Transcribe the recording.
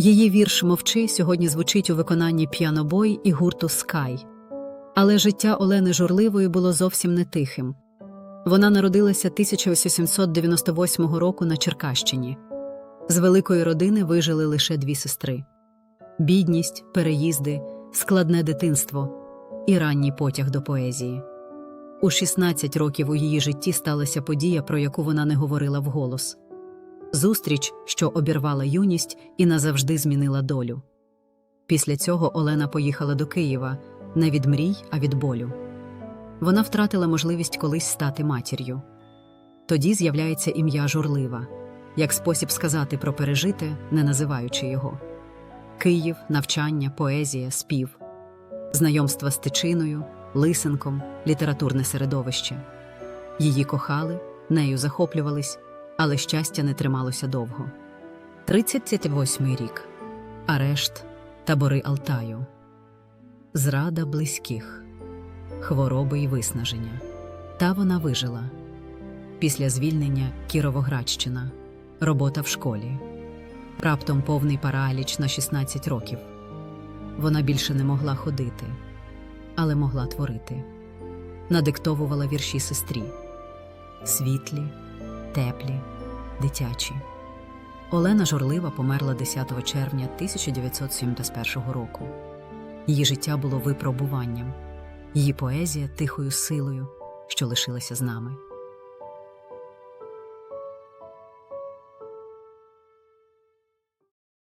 Її вірш Мовчи сьогодні звучить у виконанні п'янобой і гурту Скай. Але життя Олени Журливої було зовсім не тихим. Вона народилася 1898 року на Черкащині. З великої родини вижили лише дві сестри: бідність, переїзди, складне дитинство і ранній потяг до поезії. У 16 років у її житті сталася подія, про яку вона не говорила вголос. Зустріч, що обірвала юність і назавжди змінила долю. Після цього Олена поїхала до Києва не від мрій, а від болю. Вона втратила можливість колись стати матір'ю. Тоді з'являється ім'я журлива, як спосіб сказати про пережите, не називаючи його. Київ, навчання, поезія, спів, знайомства з тичиною, лисенком, літературне середовище. Її кохали, нею захоплювались, але щастя не трималося довго. 38 рік. Арешт, табори Алтаю. Зрада близьких, хвороби й виснаження. Та вона вижила. Після звільнення Кіровоградщина, робота в школі. Раптом повний параліч на 16 років. Вона більше не могла ходити, але могла творити. Надиктовувала вірші сестрі світлі, теплі, дитячі. Олена Журлива померла 10 червня 1971 року. Її життя було випробуванням, її поезія тихою силою, що лишилася з нами.